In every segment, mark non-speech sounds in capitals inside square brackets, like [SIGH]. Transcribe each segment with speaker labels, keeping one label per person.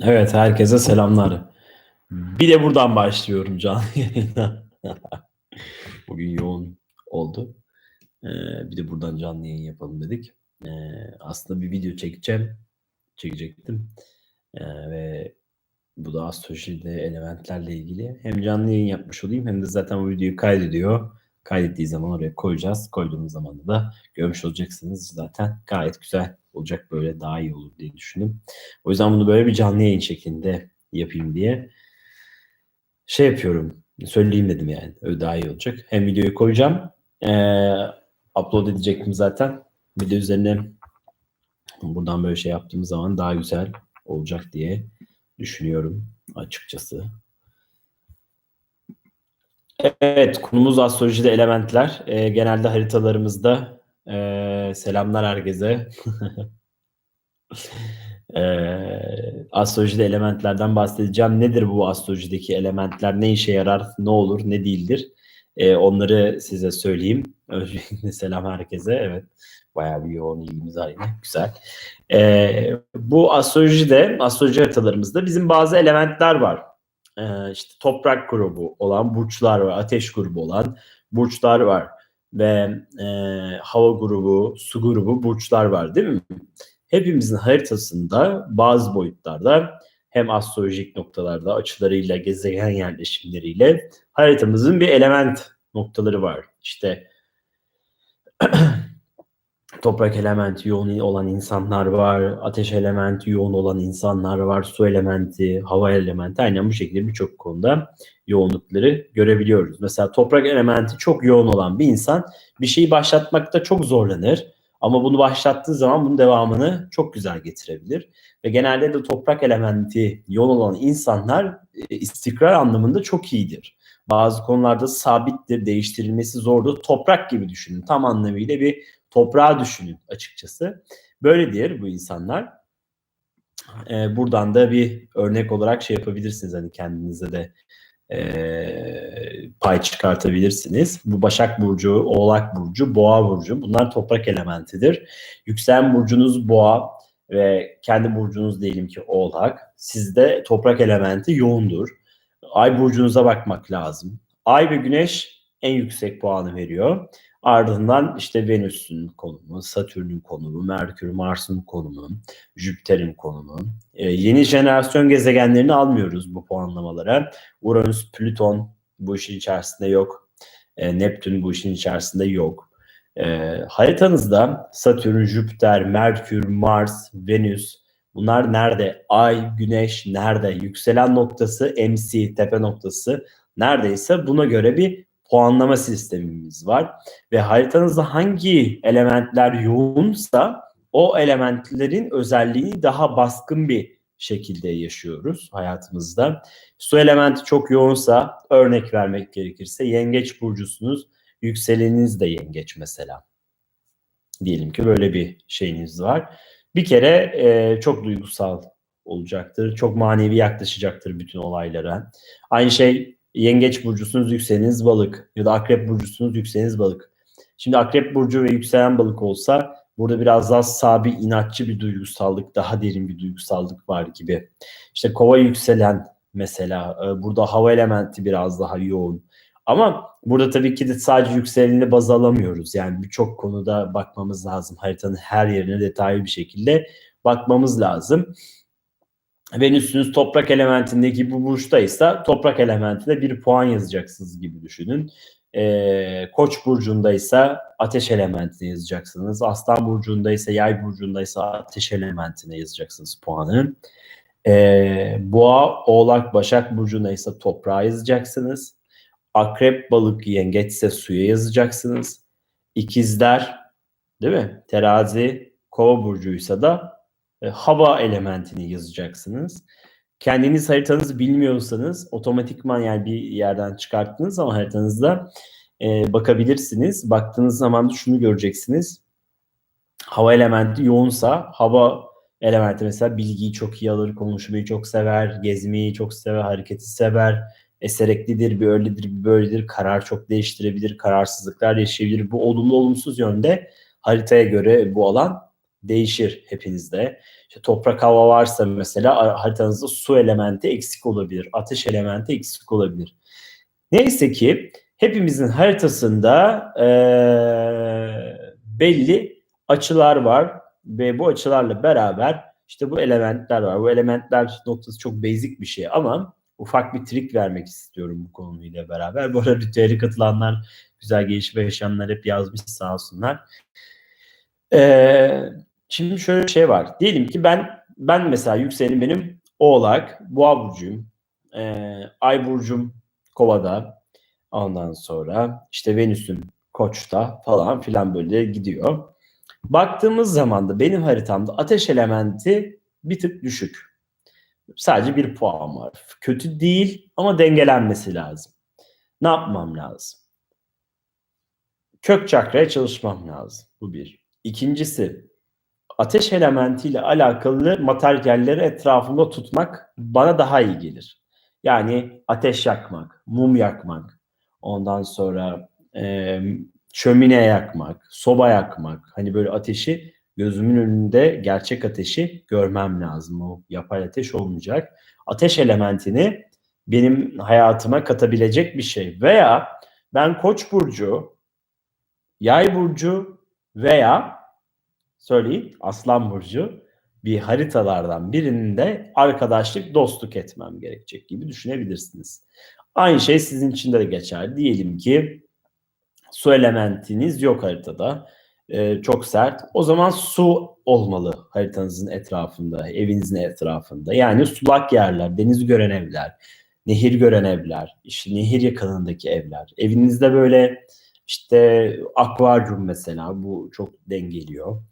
Speaker 1: Evet, herkese selamlar. Bir de buradan başlıyorum canlı [LAUGHS] yayına. Bugün yoğun oldu. Ee, bir de buradan canlı yayın yapalım dedik. Ee, aslında bir video çekeceğim. Çekecektim. Ee, ve bu da astrolojide elementlerle ilgili. Hem canlı yayın yapmış olayım hem de zaten o videoyu kaydediyor. Kaydettiği zaman oraya koyacağız. Koyduğumuz zaman da görmüş olacaksınız zaten. Gayet güzel olacak böyle daha iyi olur diye düşündüm. O yüzden bunu böyle bir canlı yayın şeklinde yapayım diye şey yapıyorum. Söyleyeyim dedim yani. Öyle daha iyi olacak. Hem videoyu koyacağım. Ee, upload edecektim zaten. Bir de üzerine buradan böyle şey yaptığımız zaman daha güzel olacak diye düşünüyorum açıkçası. Evet, konumuz astrolojide elementler. Ee, genelde haritalarımızda e, selamlar herkese. [LAUGHS] Ee, astrolojide elementlerden bahsedeceğim. Nedir bu astrolojideki elementler? Ne işe yarar? Ne olur? Ne değildir? Ee, onları size söyleyeyim. [LAUGHS] Selam herkese. Evet. Bayağı bir yoğun ilgimiz var yine. Güzel. Ee, bu astrolojide, astroloji haritalarımızda bizim bazı elementler var. Ee, işte toprak grubu olan burçlar var. Ateş grubu olan burçlar var. Ve e, hava grubu, su grubu burçlar var değil mi? hepimizin haritasında bazı boyutlarda hem astrolojik noktalarda açılarıyla, gezegen yerleşimleriyle haritamızın bir element noktaları var. İşte toprak elementi yoğun olan insanlar var, ateş elementi yoğun olan insanlar var, su elementi, hava elementi aynen bu şekilde birçok konuda yoğunlukları görebiliyoruz. Mesela toprak elementi çok yoğun olan bir insan bir şeyi başlatmakta çok zorlanır ama bunu başlattığı zaman bunun devamını çok güzel getirebilir. Ve genelde de toprak elementi yoğun olan insanlar e, istikrar anlamında çok iyidir. Bazı konularda sabittir, değiştirilmesi zordur. Toprak gibi düşünün. Tam anlamıyla bir toprağı düşünün açıkçası. Böyle diğer bu insanlar. Ee, buradan da bir örnek olarak şey yapabilirsiniz hani kendinize de e, pay çıkartabilirsiniz. Bu Başak Burcu, Oğlak Burcu, Boğa Burcu bunlar toprak elementidir. Yükselen burcunuz Boğa ve kendi burcunuz diyelim ki Oğlak. Sizde toprak elementi yoğundur. Ay burcunuza bakmak lazım. Ay ve Güneş en yüksek puanı veriyor. Ardından işte Venüs'ün konumu, Satürn'ün konumu, Merkür, Mars'ın konumu, Jüpiter'in konumu. Ee, yeni jenerasyon gezegenlerini almıyoruz bu puanlamalara. Uranüs, Plüton bu işin içerisinde yok. Ee, Neptün bu işin içerisinde yok. Ee, haritanızda Satürn, Jüpiter, Merkür, Mars, Venüs bunlar nerede? Ay, Güneş nerede? Yükselen noktası, MC, tepe noktası neredeyse buna göre bir puanlama sistemimiz var. Ve haritanızda hangi elementler yoğunsa o elementlerin özelliğini daha baskın bir şekilde yaşıyoruz hayatımızda. Su elementi çok yoğunsa örnek vermek gerekirse yengeç burcusunuz. Yükseleniniz de yengeç mesela. Diyelim ki böyle bir şeyiniz var. Bir kere e, çok duygusal olacaktır. Çok manevi yaklaşacaktır bütün olaylara. Aynı şey yengeç burcusunuz yükseleniz balık ya da akrep burcusunuz yükseleniz balık. Şimdi akrep burcu ve yükselen balık olsa burada biraz daha sabi, inatçı bir duygusallık, daha derin bir duygusallık var gibi. İşte kova yükselen mesela e, burada hava elementi biraz daha yoğun. Ama burada tabii ki de sadece yükselenini baz alamıyoruz. Yani birçok konuda bakmamız lazım. Haritanın her yerine detaylı bir şekilde bakmamız lazım. Venüs'ünüz toprak elementindeki bu burçtaysa toprak elementine bir puan yazacaksınız gibi düşünün. Ee, Koç burcundaysa ateş elementine yazacaksınız. Aslan burcundaysa yay burcundaysa ateş elementine yazacaksınız puanı. Ee, Boğa, Oğlak, Başak burcundaysa toprağa yazacaksınız. Akrep, Balık, Yengeçse suya yazacaksınız. İkizler, değil mi? Terazi, Kova burcuysa da e, hava elementini yazacaksınız. Kendiniz haritanızı bilmiyorsanız otomatikman yani bir yerden çıkarttığınız zaman haritanızda e, bakabilirsiniz. Baktığınız zaman da şunu göreceksiniz. Hava elementi yoğunsa hava elementi mesela bilgiyi çok iyi alır, konuşmayı çok sever, gezmeyi çok sever, hareketi sever, esereklidir, bir öyledir, bir böyledir, karar çok değiştirebilir, kararsızlıklar yaşayabilir. Bu olumlu olumsuz yönde haritaya göre bu alan değişir hepinizde. İşte toprak hava varsa mesela haritanızda su elementi eksik olabilir, ateş elementi eksik olabilir. Neyse ki hepimizin haritasında e, belli açılar var ve bu açılarla beraber işte bu elementler var. Bu elementler noktası çok basic bir şey ama ufak bir trik vermek istiyorum bu konuyla beraber. Bu arada ritüele katılanlar, güzel gelişme yaşayanlar hep yazmış sağ olsunlar. Ee, şimdi şöyle bir şey var. Diyelim ki ben ben mesela yükselenim benim Oğlak, Boğa burcuyum. Ee, Ay burcum Kova'da. Ondan sonra işte Venüs'üm Koç'ta falan filan böyle gidiyor. Baktığımız zaman da benim haritamda ateş elementi bir tık düşük. Sadece bir puan var. Kötü değil ama dengelenmesi lazım. Ne yapmam lazım? Kök çakraya çalışmam lazım. Bu bir. İkincisi ateş elementiyle alakalı materyalleri etrafında tutmak bana daha iyi gelir. Yani ateş yakmak, mum yakmak, ondan sonra e, şömine yakmak, soba yakmak. Hani böyle ateşi gözümün önünde gerçek ateşi görmem lazım. O yapay ateş olmayacak. Ateş elementini benim hayatıma katabilecek bir şey. Veya ben Koç burcu, Yay burcu veya söyleyin Aslan burcu bir haritalardan birinde arkadaşlık, dostluk etmem gerekecek gibi düşünebilirsiniz. Aynı şey sizin için de geçer. Diyelim ki su elementiniz yok haritada. Ee, çok sert. O zaman su olmalı haritanızın etrafında, evinizin etrafında. Yani sulak yerler, deniz gören evler, nehir gören evler, işte nehir yakınındaki evler. Evinizde böyle işte akvaryum mesela bu çok dengeliyor.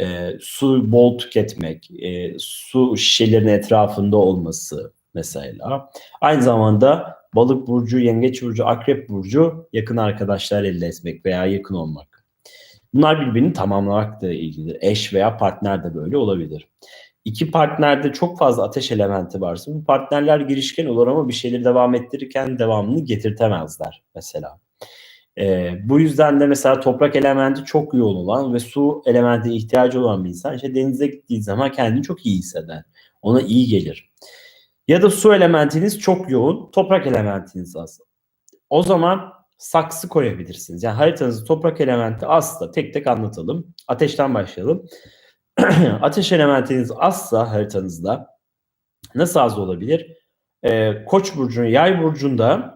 Speaker 1: E, su bol tüketmek, e, su şişelerin etrafında olması mesela. Aynı zamanda balık burcu, yengeç burcu, akrep burcu yakın arkadaşlar elde etmek veya yakın olmak. Bunlar birbirini tamamlamakla ilgili. Eş veya partner de böyle olabilir. İki partnerde çok fazla ateş elementi varsa bu partnerler girişken olur ama bir şeyleri devam ettirirken devamını getirtemezler mesela. E, bu yüzden de mesela toprak elementi çok yoğun olan ve su elementine ihtiyacı olan bir insan işte denize gittiği zaman kendini çok iyi hisseder. Ona iyi gelir. Ya da su elementiniz çok yoğun, toprak elementiniz az. O zaman saksı koyabilirsiniz. Yani haritanızı toprak elementi azsa tek tek anlatalım. Ateşten başlayalım. [CLEARS THROAT] Ateş elementiniz azsa haritanızda nasıl az olabilir? Ee, Koç burcunun yay burcunda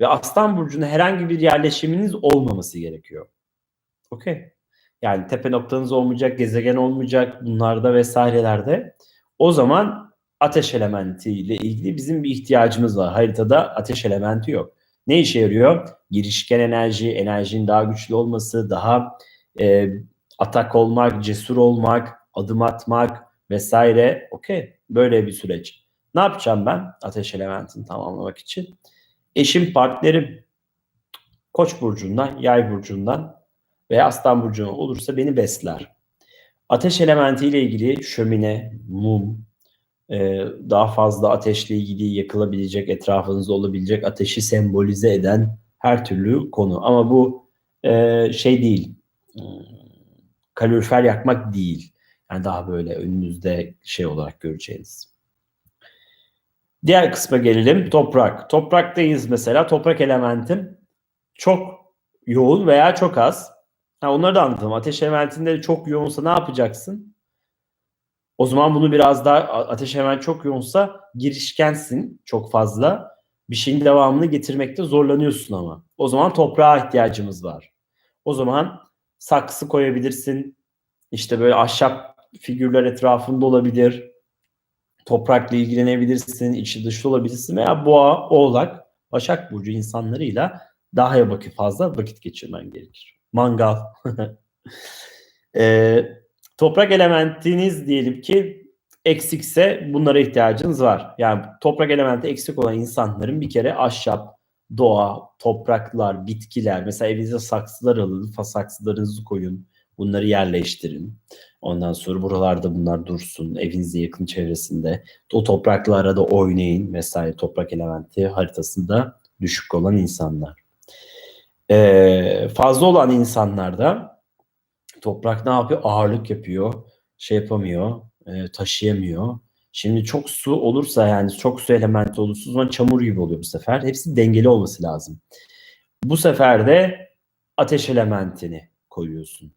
Speaker 1: ve Aslan burcunda herhangi bir yerleşiminiz olmaması gerekiyor. Okey. Yani tepe noktanız olmayacak, gezegen olmayacak bunlarda vesairelerde. O zaman ateş elementi ile ilgili bizim bir ihtiyacımız var. Haritada ateş elementi yok. Ne işe yarıyor? Girişken enerji, enerjinin daha güçlü olması, daha e, atak olmak, cesur olmak, adım atmak vesaire. Okey. Böyle bir süreç. Ne yapacağım ben ateş elementini tamamlamak için? Eşim, partnerim Koç burcundan, Yay burcundan veya Aslan burcundan olursa beni besler. Ateş elementi ile ilgili şömine, mum, e, daha fazla ateşle ilgili yakılabilecek, etrafınızda olabilecek ateşi sembolize eden her türlü konu. Ama bu e, şey değil, hmm, kalorifer yakmak değil. Yani daha böyle önünüzde şey olarak göreceğiniz. Diğer kısma gelelim. Toprak. Topraktayız mesela. Toprak elementim çok yoğun veya çok az. Ha, onları da anlatalım. Ateş elementinde çok yoğunsa ne yapacaksın? O zaman bunu biraz daha ateş elementi çok yoğunsa girişkensin çok fazla. Bir şeyin devamını getirmekte zorlanıyorsun ama. O zaman toprağa ihtiyacımız var. O zaman saksı koyabilirsin. İşte böyle ahşap figürler etrafında olabilir toprakla ilgilenebilirsin, içi dışı olabilirsin veya boğa, oğlak, başak burcu insanlarıyla daha vakit fazla vakit geçirmen gerekir. Mangal. [LAUGHS] e, toprak elementiniz diyelim ki eksikse bunlara ihtiyacınız var. Yani toprak elementi eksik olan insanların bir kere ahşap, doğa, topraklar, bitkiler, mesela evinizde saksılar alın, saksılarınızı koyun, bunları yerleştirin. Ondan sonra buralarda bunlar dursun. Evinizin yakın çevresinde. O toprakla arada oynayın vesaire. Toprak elementi haritasında düşük olan insanlar. Ee, fazla olan insanlarda toprak ne yapıyor? Ağırlık yapıyor. şey yapamıyor, e, taşıyamıyor. Şimdi çok su olursa yani çok su elementi olursa o zaman çamur gibi oluyor bu sefer. Hepsi dengeli olması lazım. Bu sefer de ateş elementini koyuyorsun.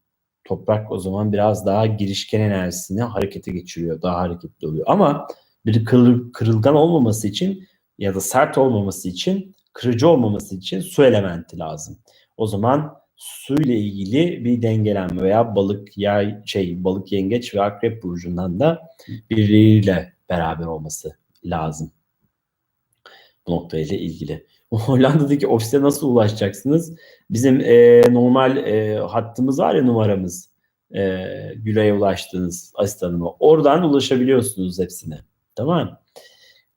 Speaker 1: Toprak o zaman biraz daha girişken enerjisini harekete geçiriyor. Daha hareketli oluyor. Ama bir kırıl, kırılgan olmaması için ya da sert olmaması için, kırıcı olmaması için su elementi lazım. O zaman su ile ilgili bir dengelenme veya balık yay şey balık yengeç ve akrep burcundan da birbiriyle beraber olması lazım. Bu noktayla ilgili. Hollanda'daki ofise nasıl ulaşacaksınız? Bizim e, normal e, hattımız var ya numaramız. E, Gülay'a ulaştığınız asistanıma. Oradan ulaşabiliyorsunuz hepsine. Tamam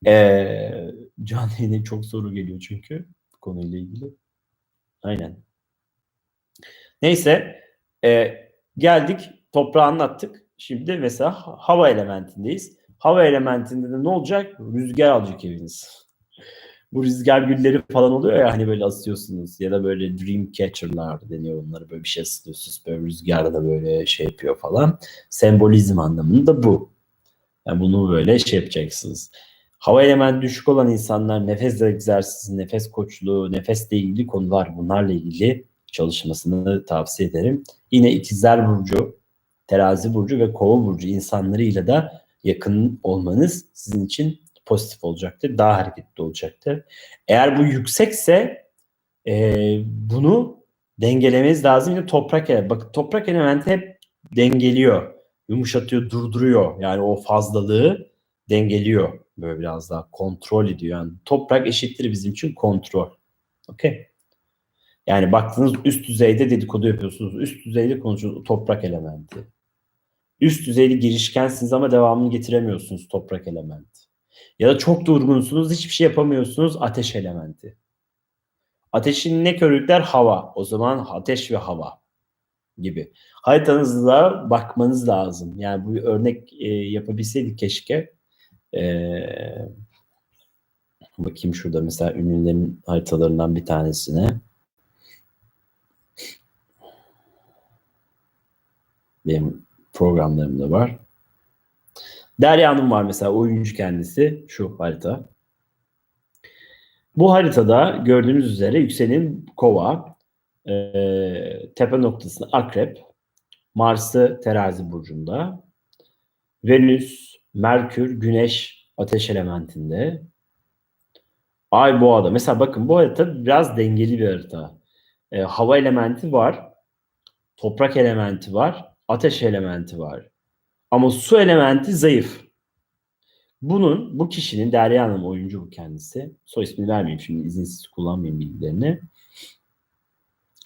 Speaker 1: e, Can yine çok soru geliyor çünkü konuyla ilgili. Aynen. Neyse e, geldik toprağı anlattık. Şimdi mesela hava elementindeyiz. Hava elementinde de ne olacak? Rüzgar alacak eviniz. Bu rüzgar gülleri falan oluyor ya hani böyle asıyorsunuz ya da böyle dream catcher'lar deniyor onları böyle bir şey asıyorsunuz böyle rüzgarda da böyle şey yapıyor falan. Sembolizm anlamında bu. Yani bunu böyle şey yapacaksınız. Hava elementi düşük olan insanlar nefes egzersizi, nefes koçluğu, nefesle ilgili konular bunlarla ilgili çalışmasını tavsiye ederim. Yine ikizler burcu, terazi burcu ve kova burcu insanlarıyla da yakın olmanız sizin için pozitif olacaktır. Daha hareketli olacaktır. Eğer bu yüksekse e, bunu dengelemeniz lazım. Yine toprak elementi. Bakın toprak elementi hep dengeliyor, yumuşatıyor, durduruyor. Yani o fazlalığı dengeliyor. Böyle biraz daha kontrol ediyor. Yani toprak eşittir bizim için kontrol. Okey. Yani baktığınız üst düzeyde dedikodu yapıyorsunuz. Üst düzeyde konuşuyorsunuz. Toprak elementi. Üst düzeyde girişkensiniz ama devamını getiremiyorsunuz toprak elementi. Ya da çok durgunsunuz hiçbir şey yapamıyorsunuz ateş elementi. Ateşin ne körükler? Hava. O zaman ateş ve hava gibi. Haritanızda bakmanız lazım. Yani bu örnek e, yapabilseydik keşke. Ee, bakayım şurada mesela ünlülerin haritalarından bir tanesine. Benim programlarımda var. Derya Hanım var mesela oyuncu kendisi şu harita. Bu haritada gördüğünüz üzere yükselenin kova, e, tepe noktasında akrep, Mars'ı terazi burcunda, Venüs Merkür, Güneş ateş elementinde. Ay boğada. Mesela bakın bu harita biraz dengeli bir harita. E, hava elementi var. Toprak elementi var. Ateş elementi var. Ama su elementi zayıf. Bunun, bu kişinin, Derya Hanım oyuncu bu kendisi. Soy ismini vermeyeyim şimdi izinsiz kullanmayayım bilgilerini.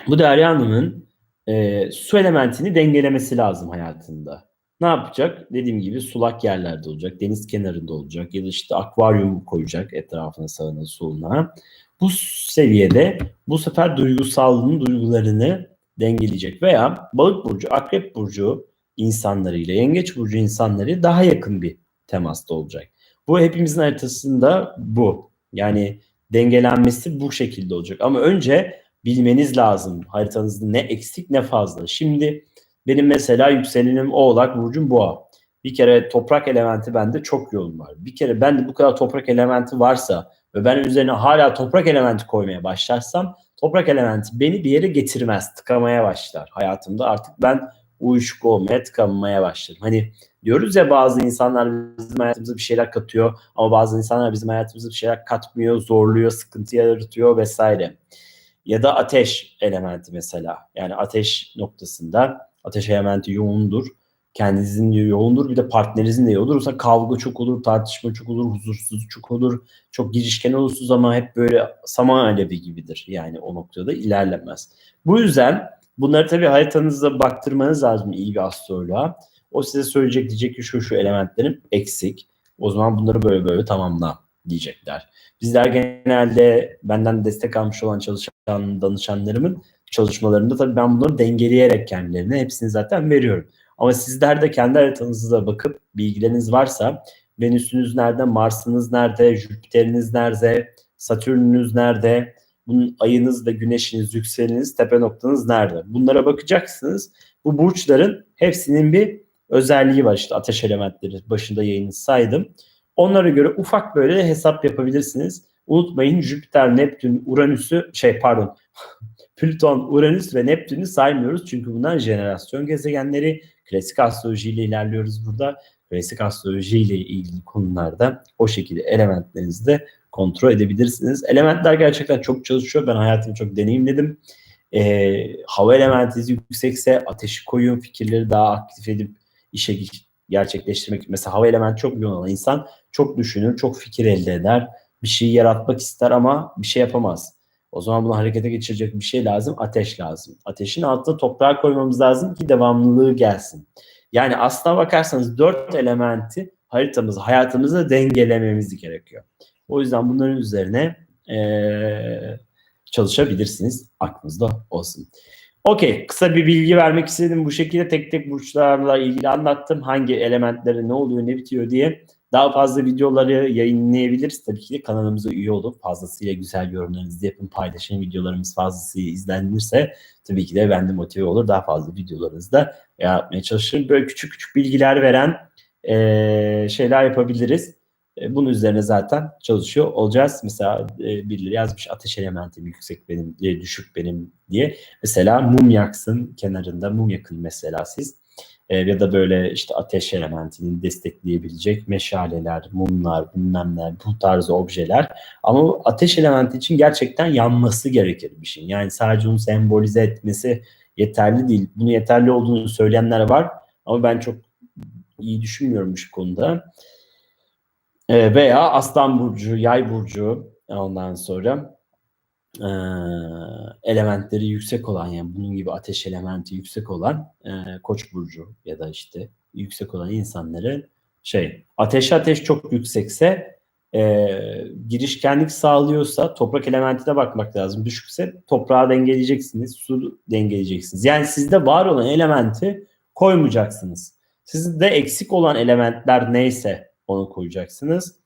Speaker 1: Bu Derya Hanım'ın e, su elementini dengelemesi lazım hayatında ne yapacak? Dediğim gibi sulak yerlerde olacak, deniz kenarında olacak ya da işte akvaryum koyacak etrafına sağına soluna. Bu seviyede bu sefer duygusallığın duygularını dengeleyecek veya balık burcu, akrep burcu insanlarıyla, yengeç burcu insanları daha yakın bir temasta olacak. Bu hepimizin haritasında bu. Yani dengelenmesi bu şekilde olacak. Ama önce bilmeniz lazım haritanızda ne eksik ne fazla. Şimdi benim mesela yükselenim oğlak, burcum boğa. Bir kere toprak elementi bende çok yoğun var. Bir kere ben de bu kadar toprak elementi varsa ve ben üzerine hala toprak elementi koymaya başlarsam toprak elementi beni bir yere getirmez. Tıkamaya başlar hayatımda. Artık ben uyuşuk olmaya, tıkanmaya başlarım. Hani diyoruz ya bazı insanlar bizim hayatımıza bir şeyler katıyor ama bazı insanlar bizim hayatımıza bir şeyler katmıyor, zorluyor, sıkıntı yaratıyor vesaire. Ya da ateş elementi mesela. Yani ateş noktasında ateş elementi yoğundur. Kendinizin yoğundur. Bir de partnerinizin de yoğundur. Mesela kavga çok olur, tartışma çok olur, huzursuz çok olur. Çok girişken olursunuz ama hep böyle saman alevi gibidir. Yani o noktada ilerlemez. Bu yüzden bunları tabii haritanızda baktırmanız lazım iyi bir astroloğa. O size söyleyecek diyecek ki şu şu elementlerim eksik. O zaman bunları böyle böyle tamamla diyecekler. Bizler genelde benden destek almış olan çalışan danışanlarımın çalışmalarında tabii ben bunları dengeleyerek kendilerine hepsini zaten veriyorum. Ama sizler de kendi haritanızda bakıp bilgileriniz varsa Venüs'ünüz nerede, Mars'ınız nerede, Jüpiter'iniz nerede, Satürn'ünüz nerede, bunun ayınız ve güneşiniz, yükseleniz, tepe noktanız nerede? Bunlara bakacaksınız. Bu burçların hepsinin bir özelliği var işte ateş elementleri başında yayını saydım. Onlara göre ufak böyle hesap yapabilirsiniz. Unutmayın Jüpiter, Neptün, Uranüs'ü şey pardon [LAUGHS] Plüton, Uranüs ve Neptün'ü saymıyoruz. Çünkü bunlar jenerasyon gezegenleri. Klasik astrolojiyle ilerliyoruz burada. Klasik astrolojiyle ilgili konularda o şekilde elementlerinizi de kontrol edebilirsiniz. Elementler gerçekten çok çalışıyor. Ben hayatımı çok deneyimledim. Ee, hava elementiniz yüksekse ateşi koyun, fikirleri daha aktif edip işe gerçekleştirmek. Mesela hava elementi çok yoğun olan insan çok düşünür, çok fikir elde eder. Bir şeyi yaratmak ister ama bir şey yapamaz. O zaman bunu harekete geçirecek bir şey lazım. Ateş lazım. Ateşin altına toprağa koymamız lazım ki devamlılığı gelsin. Yani aslına bakarsanız dört elementi haritamızı, hayatımızda dengelememiz gerekiyor. O yüzden bunların üzerine ee, çalışabilirsiniz. Aklınızda olsun. Okey. Kısa bir bilgi vermek istedim. Bu şekilde tek tek burçlarla ilgili anlattım. Hangi elementleri ne oluyor, ne bitiyor diye. Daha fazla videoları yayınlayabiliriz. Tabii ki de kanalımıza üye olup fazlasıyla güzel yorumlarınızı yapın, paylaşın. Videolarımız fazlasıyla izlenirse tabii ki de ben de motive olur. Daha fazla videolarınızı da yapmaya çalışırım. Böyle küçük küçük bilgiler veren e, şeyler yapabiliriz. E, bunun üzerine zaten çalışıyor olacağız. Mesela e, birileri yazmış ateş elementim yüksek benim, e, düşük benim diye. Mesela mum yaksın kenarında mum yakın mesela siz ya da böyle işte ateş elementini destekleyebilecek meşaleler, mumlar, bilmemler, bu tarz objeler. Ama ateş elementi için gerçekten yanması gerekir bir şey. Yani sadece onu sembolize etmesi yeterli değil. Bunu yeterli olduğunu söyleyenler var ama ben çok iyi düşünmüyorum şu konuda. E, veya Aslan Burcu, Yay Burcu ondan sonra e, elementleri yüksek olan yani bunun gibi ateş elementi yüksek olan e, Koç burcu ya da işte yüksek olan insanları şey ateş ateş çok yüksekse e, girişkenlik sağlıyorsa toprak elementine bakmak lazım. Düşükse toprağı dengeleyeceksiniz, su dengeleyeceksiniz. Yani sizde var olan elementi koymayacaksınız. Sizde eksik olan elementler neyse onu koyacaksınız.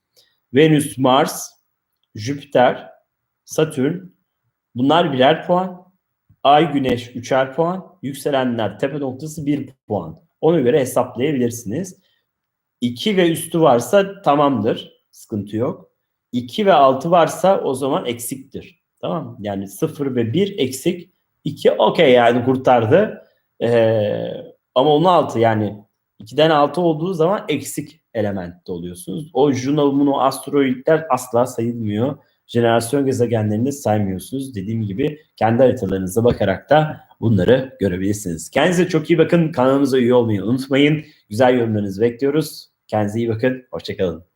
Speaker 1: Venüs, Mars, Jüpiter, Satürn bunlar birer puan. Ay, Güneş üçer puan. Yükselenler tepe noktası bir puan. Ona göre hesaplayabilirsiniz. 2 ve üstü varsa tamamdır. Sıkıntı yok. 2 ve 6 varsa o zaman eksiktir. Tamam Yani 0 ve 1 eksik. 2 okey yani kurtardı. Ee, ama onun altı yani 2'den 6 olduğu zaman eksik elementte oluyorsunuz. O Juno, Muno, asteroidler asla sayılmıyor. Jenerasyon gezegenlerini saymıyorsunuz. Dediğim gibi kendi haritalarınıza bakarak da bunları görebilirsiniz. Kendinize çok iyi bakın. Kanalımıza üye olmayı unutmayın. Güzel yorumlarınızı bekliyoruz. Kendinize iyi bakın. Hoşçakalın.